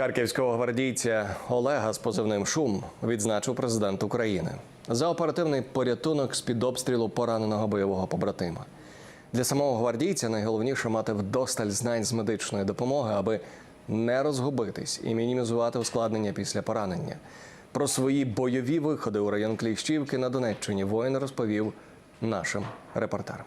Харківського гвардійця Олега з позивним Шум відзначив президент України за оперативний порятунок з під обстрілу пораненого бойового побратима. Для самого гвардійця найголовніше мати вдосталь знань з медичної допомоги, аби не розгубитись і мінімізувати ускладнення після поранення. Про свої бойові виходи у район Кліщівки на Донеччині воїн розповів нашим репортерам.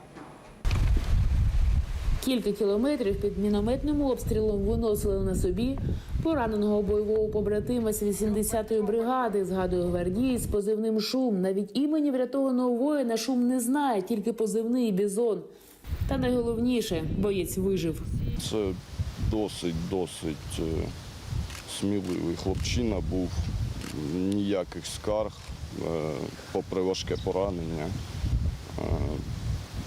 Кілька кілометрів під мінометним обстрілом виносили на собі пораненого бойового побратима з 80-ї бригади. Згадує гвардії з позивним шум. Навіть імені врятованого воїна шум не знає, тільки позивний бізон. Та найголовніше боєць вижив. Це досить, досить е, сміливий хлопчина був. Ніяких скарг, е, попри важке поранення.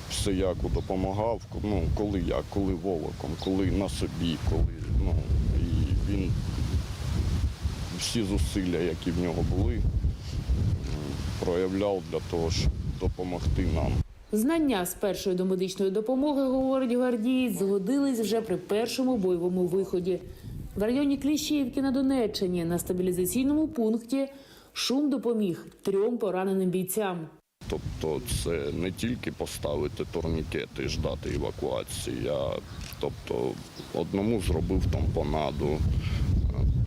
Е, Всеяко допомагав, ну, коли як, коли волоком, коли на собі, коли. Ну, і він всі зусилля, які в нього були, проявляв для того, щоб допомогти нам. Знання з першої домедичної допомоги, говорить гвардієць, згодились вже при першому бойовому виході. В районі Кліщівки на Донеччині на стабілізаційному пункті шум допоміг трьом пораненим бійцям. Тобто це не тільки поставити турнікети і ждати евакуації, а тобто одному зробив тампонаду е,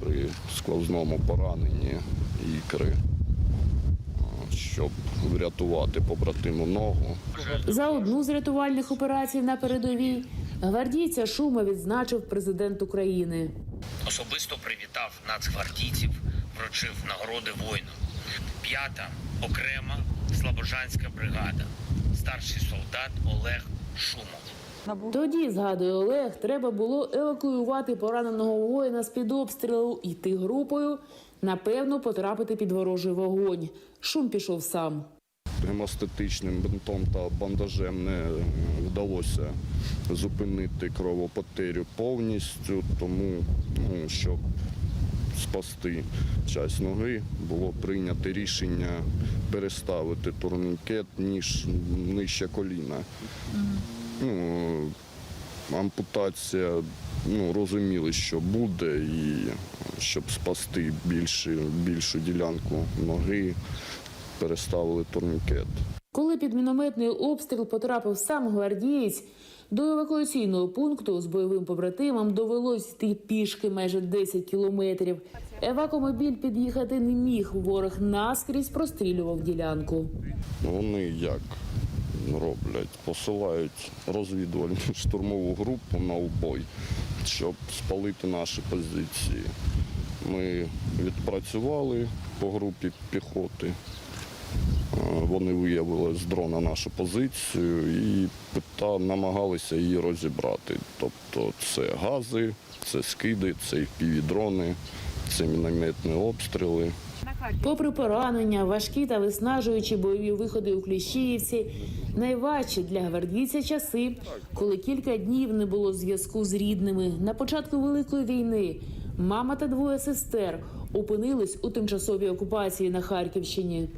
при сквозному пораненні ікри, е, щоб врятувати побратиму ногу. За одну з рятувальних операцій на передовій гвардійця шума відзначив президент України. Особисто привітав нацгвардійців, вручив нагороди воїнам. П'ята окрема слобожанська бригада. Старший солдат Олег Шумов. Тоді, згадує Олег, треба було евакуювати пораненого воїна з під обстрілу, йти групою, напевно, потрапити під ворожий вогонь. Шум пішов сам. Гемостатичним бинтом та бандажем не е, вдалося зупинити кровопотерю повністю, тому ну, щоб спасти часть ноги, було прийнято рішення переставити турнікет ніж нижче коліна. Ну, ампутація, ну, розуміли, що буде, і щоб спасти більше, більшу ділянку ноги, переставили турнікет. Коли під мінометний обстріл потрапив сам гвардієць, до евакуаційного пункту з бойовим побратимом довелось йти пішки майже 10 кілометрів. Евакомобіль під'їхати не міг. Ворог наскрізь прострілював ділянку. Вони як роблять? Посилають розвідувальну штурмову групу на убой, щоб спалити наші позиції. Ми відпрацювали по групі піхоти. Е, Вони виявили з дрона нашу позицію і пита, намагалися її розібрати. Тобто це гази, це скиди, це півдрони, це мінометні обстріли. Попри поранення, важкі та виснажуючі бойові виходи у Кліщіївці, найважчі для гвардійця часи, коли кілька днів не було зв'язку з рідними. На початку великої війни мама та двоє сестер опинились у тимчасовій окупації на Харківщині.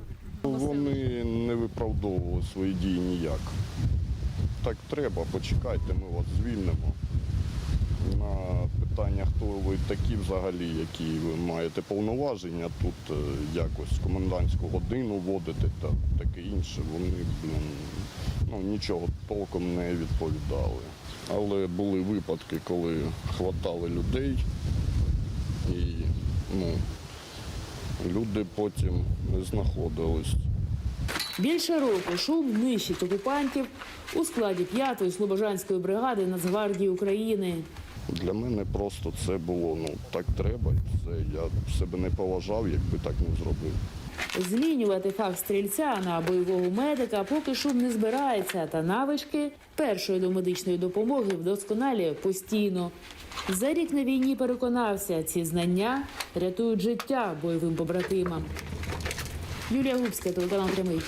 Вони не виправдовували свої дії ніяк. Так треба, почекайте, ми вас звільнимо. На питання, хто ви такі взагалі, які ви маєте повноваження, тут е, якось комендантську годину вводити та таке інше, вони блін, ну, нічого толком не відповідали. Але були випадки, коли хватали людей і ну, люди потім не знаходились. Більше року шум нищить окупантів у складі 5-ї слобожанської бригади Нацгвардії України. Для мене просто це було ну так треба, Це. Я себе не поважав, якби так не зробив. Змінювати фах стрільця на бойового медика поки шум не збирається, та навички першої домедичної допомоги вдосконалює постійно. За рік на війні переконався, ці знання рятують життя бойовим побратимам. Юлія Губська, телеканал Прямий.